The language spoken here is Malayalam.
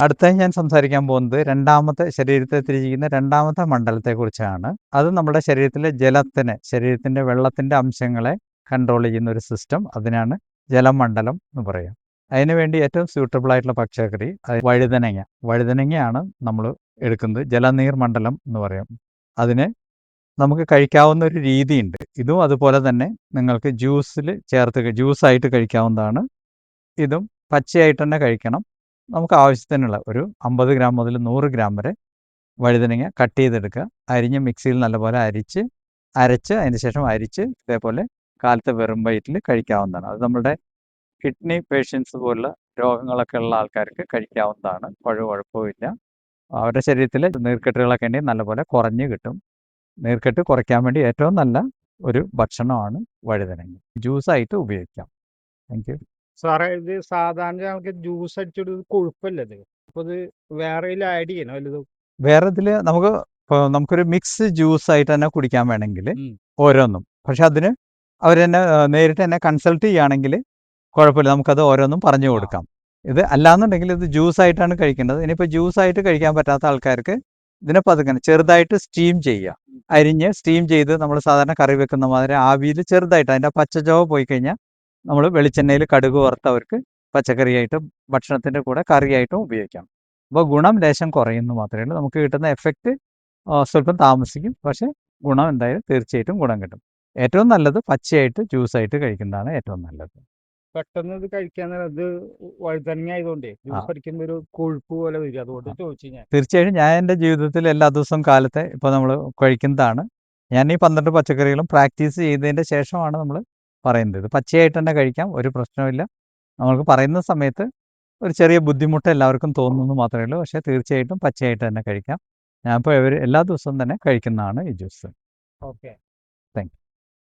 അടുത്തായി ഞാൻ സംസാരിക്കാൻ പോകുന്നത് രണ്ടാമത്തെ ശരീരത്തെ തിരിച്ചിരിക്കുന്ന രണ്ടാമത്തെ മണ്ഡലത്തെക്കുറിച്ചാണ് അത് നമ്മുടെ ശരീരത്തിലെ ജലത്തിന് ശരീരത്തിന്റെ വെള്ളത്തിന്റെ അംശങ്ങളെ കൺട്രോൾ ചെയ്യുന്ന ഒരു സിസ്റ്റം അതിനാണ് ജലമണ്ഡലം എന്ന് പറയുക. അതിനുവേണ്ടി ഏറ്റവും സ്യൂട്ടബിൾ ആയിട്ടുള്ള പച്ചക്കറി വഴുതനങ്ങ. വഴുതനങ്ങയാണ് നമ്മൾ എടുക്കുന്നത്. ജലനീർ മണ്ഡലം എന്ന് പറയും. അതിന് നമുക്ക് കഴിക്കാവുന്ന ഒരു രീതിയുണ്ട്. ഇതും അതുപോലെ തന്നെ നിങ്ങൾക്ക് ജ്യൂസിൽ ചേർത്ത് ജ്യൂസായിട്ട് കഴിക്കാവുന്നതാണ്. ഇതും പച്ചയായിട്ട് തന്നെ കഴിക്കണം. നമുക്ക് ആവശ്യത്തിനുള്ള ഒരു അമ്പത് ഗ്രാം മുതൽ നൂറ് ഗ്രാം വരെ വഴുതനങ്ങ കട്ട് ചെയ്തെടുക്കുക. അരിഞ്ഞ് മിക്സിയിൽ നല്ലപോലെ അരിച്ച് അരച്ച് അതിന് ശേഷം അരിച്ച് ഇതേപോലെ കാലത്തെ വെറും വയറ്റിൽ കഴിക്കാവുന്നതാണ്. അത് നമ്മുടെ കിഡ്നി പേഷ്യൻസ് പോലുള്ള രോഗങ്ങളൊക്കെ ഉള്ള ആൾക്കാർക്ക് കഴിക്കാവുന്നതാണ്. പഴു കുഴപ്പമില്ല അവരുടെ ശരീരത്തിൽ നീർക്കെട്ടുകളൊക്കെ ഉണ്ടെങ്കിൽ നല്ലപോലെ കുറഞ്ഞ് കിട്ടും. നീർക്കെട്ട് കുറയ്ക്കാൻ വേണ്ടി ഏറ്റവും നല്ല ഒരു ഭക്ഷണമാണ് വഴുതനങ്ങ. ജ്യൂസായിട്ട് ഉപയോഗിക്കാം. താങ്ക് സാറേ ഇത് സാധാരണ ഞങ്ങൾക്ക് ജ്യൂസ് അടിച്ചിട്ട് കൊഴുപ്പല്ല ഇത്? അപ്പൊ ഇത് വേറെ ആഡ് ചെയ്യണോ വല്ലതും വേറെ ഇതിൽ നമുക്ക് നമുക്കൊരു മിക്സ് ജ്യൂസ് ആയിട്ട് തന്നെ കുടിക്കാൻ വേണമെങ്കിൽ ഓരോന്നും. പക്ഷെ അതിന് അവർ തന്നെ നേരിട്ട് എന്നെ കൺസൾട്ട് ചെയ്യുകയാണെങ്കിൽ കുഴപ്പമില്ല. നമുക്കത് ഓരോന്നും പറഞ്ഞു കൊടുക്കാം. ഇത് അല്ലാന്നുണ്ടെങ്കിൽ ഇത് ജ്യൂസ് ആയിട്ടാണ് കഴിക്കേണ്ടത് ഇനിയിപ്പോൾ ജ്യൂസ് ആയിട്ട് കഴിക്കാൻ പറ്റാത്ത ആൾക്കാർക്ക് ഇതിനെ പതുക്കണം ചെറുതായിട്ട് സ്റ്റീം ചെയ്യുക. അരിഞ്ഞ് സ്റ്റീം ചെയ്ത് നമ്മൾ സാധാരണ കറി വെക്കുന്ന മാതിരി ആവിയിൽ ചെറുതായിട്ട് അതിന്റെ പച്ചച്ചോവ പോയി കഴിഞ്ഞാൽ നമ്മൾ വെളിച്ചെണ്ണയിൽ കടുക് വറുത്തവർക്ക് പച്ചക്കറിയായിട്ടും ഭക്ഷണത്തിന്റെ കൂടെ കറിയായിട്ടും ഉപയോഗിക്കാം. അപ്പോൾ ഗുണം ലേശം കുറയുന്നു മാത്രമേ ഉള്ളൂ. നമുക്ക് കിട്ടുന്ന എഫക്റ്റ് സ്വല്പം താമസിക്കും. പക്ഷേ ഗുണം എന്തായാലും തീർച്ചയായിട്ടും ഗുണം കിട്ടും. ഏറ്റവും നല്ലത് പച്ചയായിട്ട് ജ്യൂസായിട്ട് കഴിക്കുന്നതാണ് ഏറ്റവും നല്ലത്. പെട്ടെന്ന് ഇത് കഴിക്കാൻ അത് വഴുതനങ്ങ ആയതുകൊണ്ടേ ജ്യൂസ് ഒരു കൊഴുപ്പ് പോലെ വരും അതുകൊണ്ട് ചോദിച്ചു ഞാൻ തീർച്ചയായിട്ടും ഞാൻ എന്റെ ജീവിതത്തിൽ എല്ലാ ദിവസവും കാലത്തെ ഇപ്പോൾ നമ്മൾ കഴിക്കുന്നതാണ്. ഞാൻ ഈ പന്ത്രണ്ട് പച്ചക്കറികളും പ്രാക്ടീസ് ചെയ്തതിന്റെ ശേഷമാണ് നമ്മൾ പറയുന്നത്. ഇത് പച്ചയായിട്ട് തന്നെ കഴിക്കാം. ഒരു പ്രശ്നമില്ല നമ്മൾക്ക് പറയുന്ന സമയത്ത് ഒരു ചെറിയ ബുദ്ധിമുട്ട് എല്ലാവർക്കും തോന്നുന്നു മാത്രമേ ഉള്ളൂ. പക്ഷേ തീർച്ചയായിട്ടും പച്ചയായിട്ട് തന്നെ കഴിക്കാം. ഞാനിപ്പോൾ എല്ലാ ദിവസവും തന്നെ കഴിക്കുന്നതാണ് ഈ ജ്യൂസ്. ഓക്കെ. താങ്ക്